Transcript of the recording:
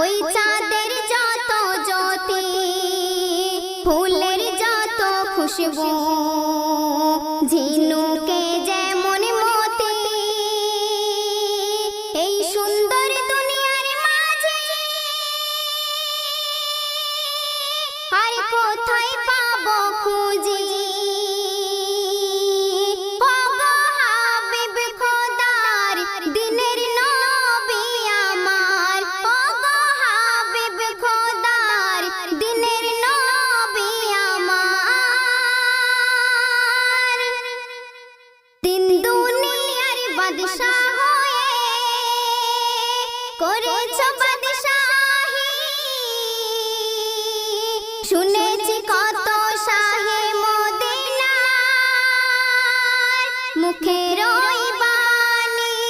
ওই চাঁদের যত জ্যোতি, ফুলের যত খুশবু, ঝিনুকে যেমন মতি, এই সুন্দর দুনিয়ার মাঝে আর কোথায় পাবো বাদশা হয়ে করেছ বাদশাহি। শুনেছি কত শাহে মদিনার মুখে